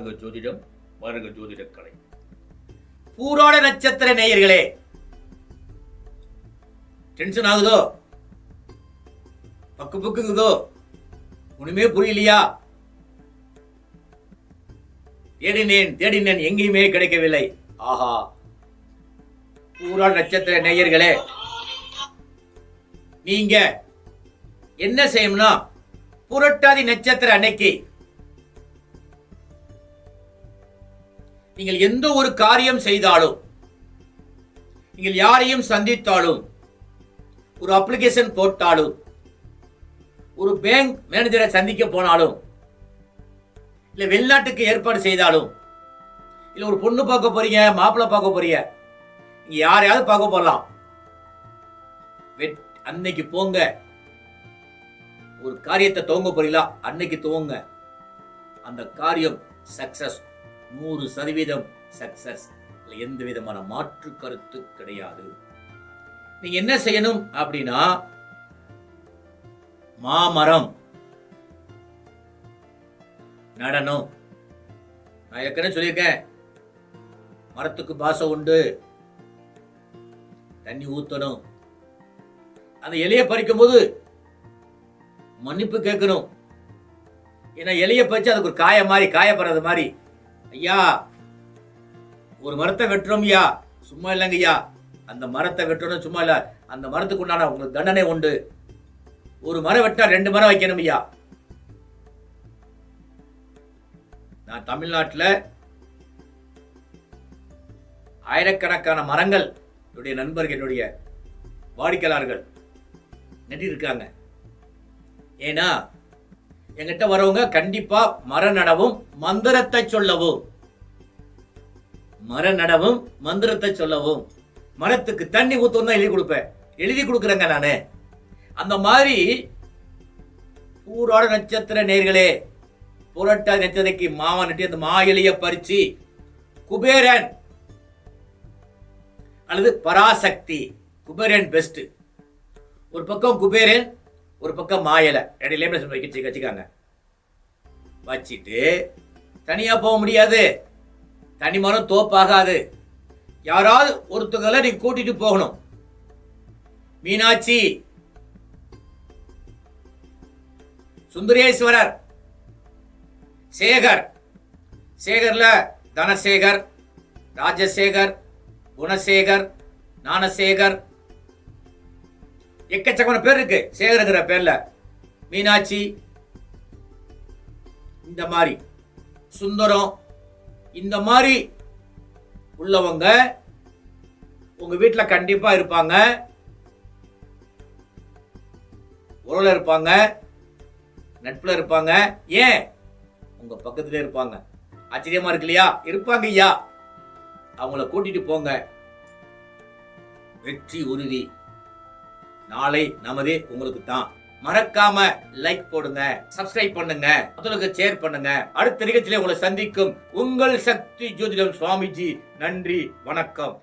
ஜோதிடம் வருக ஜோதிட கலை பூராட நட்சத்திர நேயர்களே டென்ஷன் ஆகுதோ? பக்கு பக்குங்குதோ? ஒண்ணுமே புரியலையா? தேடினேன் தேடினேன் எங்கேயுமே கிடைக்கவில்லை. ஆஹா. பூராட நட்சத்திர நேயர்களே நீங்க என்ன செய்யணும்னா புரட்டாதி நட்சத்திர அன்னைக்கு நீங்கள் எந்த ஒரு காரியம் செய்தாலும் நீங்கள் யாரையும் சந்தித்தாலும் ஒரு அப்ளிகேஷன் போட்டாலும் ஒரு பேங்க் மேனேஜரை சந்திக்க போனாலும் இல்லை வெளிநாட்டுக்கு ஏற்பாடு செய்தாலும் இல்லை ஒரு பொண்ணு பார்க்க போறீங்க மாப்பிள்ளை பார்க்க போறீங்க நீங்க யாரையாவது பார்க்க போகலாம் வெட் அன்னைக்கு போங்க. ஒரு காரியத்தை துவங்க போறீங்களா? அன்னைக்கு துவங்க. அந்த காரியம் சக்சஸ் நூறு சதவீதம் சக்சஸ் எந்த விதமான மாற்று கருத்து கிடையாது. நீ என்ன செய்யணும் அப்படின்னா மாமரம் நடனம் நான் ஏற்கனவே சொல்லியிருக்கேன். மரத்துக்கு பாசம் உண்டு. தண்ணி ஊத்தணும். அந்த இலையை பறிக்கும் போது மன்னிப்பு கேட்கணும். ஏன்னா இலையை பறிச்சு அதுக்கு ஒரு காய மாதிரி காயப்படுறது மாதிரி ஐயா ஒரு மரத்தை வெட்டுறோம் ஐயா. சும்மா இல்லைங்க ஐயா. அந்த மரத்தை வெட்டணும் சும்மா இல்லை. அந்த மரத்துக்கு உண்டான உங்களுக்கு தண்டனை உண்டு. ஒரு மரம் வெட்டா ரெண்டு மரம் வைக்கணும் ஐயா. நான் தமிழ்நாட்டில் ஆயிரக்கணக்கான மரங்கள் என்னுடைய நண்பர்கள் என்னுடைய வாடிக்கையாளர்கள் நட்டிருக்காங்க ஏன்னா எங்கிட்ட வரவங்க கண்டிப்பா மர நடவும் மந்திரத்தை சொல்லவும். மர நடவும் மந்திரத்தை சொல்லவும். மரத்துக்கு தண்ணி ஊத்தவும் தான் எழுதி கொடுப்பேன். எழுதி கொடுக்குறேங்க நானு. அந்த மாதிரி ஊரோட நட்சத்திர நேர்களே புரட்ட நட்சத்திரக்கு மாவன் நட்டி அந்த மா இலைய பறிச்சு குபேரன் அல்லது பராசக்தி. குபேரன் பெஸ்ட் ஒரு பக்கம் குபேரன் ஒரு பக்கம் மாயலை. இடையில வைக்க வச்சுக்காங்க. வச்சிட்டு தனியாக போக முடியாது. தனி மரம் தோப்பாகாது. யாராவது ஒருத்தங்களை நீ கூட்டிட்டு போகணும். மீனாட்சி. சுந்தரேஸ்வரர். சேகர். சேகர்ல தனசேகர் ராஜசேகர் குணசேகர் ஞானசேகர் எக்கச்சக்கமான பேர் இருக்கு. சேகருங்கிற பேர்ல. மீனாட்சி இந்த மாதிரி. சுந்தரம் இந்த மாதிரி உள்ளவங்க உங்க வீட்டில் கண்டிப்பா இருப்பாங்க. உறவுல இருப்பாங்க. நட்புல இருப்பாங்க. ஏன்? உங்க பக்கத்துல இருப்பாங்க. ஆச்சரியமா இருக்கு இல்லையா? இருப்பாங்க ஐயா. அவங்கள கூட்டிட்டு போங்க. வெற்றி உறுதி. நாளை நமதே உங்களுக்கு தான் மறக்காம லைக் போடுங்க சப்ஸ்கிரைப் பண்ணுங்க மற்றவங்களுக்கு ஷேர் பண்ணுங்க. அடுத்த நிகழ்ச்சியில உங்களை சந்திக்கும் உங்கள் சக்தி ஜோதிடம் சுவாமிஜி. நன்றி வணக்கம்.